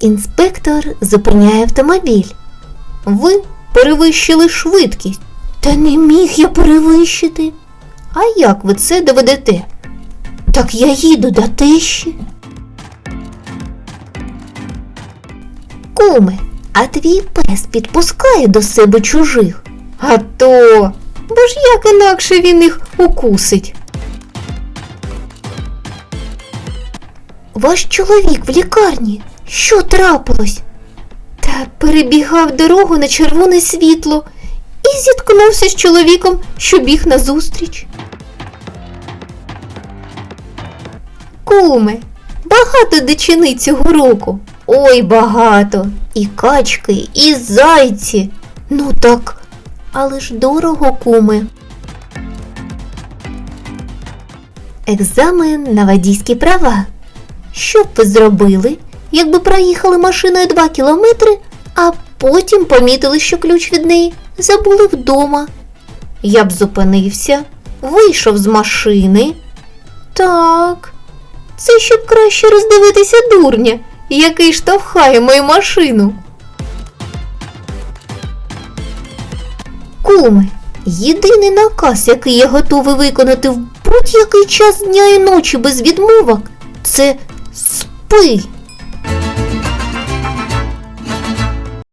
Інспектор зупиняє автомобіль. Ви перевищили швидкість. Та не міг я перевищити. А як ви це доведете? Так я їду до тещі. Куме, а твій пес підпускає до себе чужих. А то, бо ж як інакше він їх укусить. Ваш чоловік в лікарні. Що трапилось? Та перебігав дорогу на червоне світло і зіткнувся з чоловіком, що біг назустріч. Куме, багато дичини цього року. Ой, багато. І качки, і зайці. Ну так, але ж дорого, куме. Екзамен на водійські права. Що б ви зробили, якби проїхали машиною 2 кілометри, а потім помітили, що ключ від неї забули вдома? Я б зупинився, вийшов з машини. Так, це щоб краще роздивитися дурня, який штовхає мою машину. Куме, єдиний наказ, який я готовий виконати в будь-який час дня і ночі без відмовок, це Pui!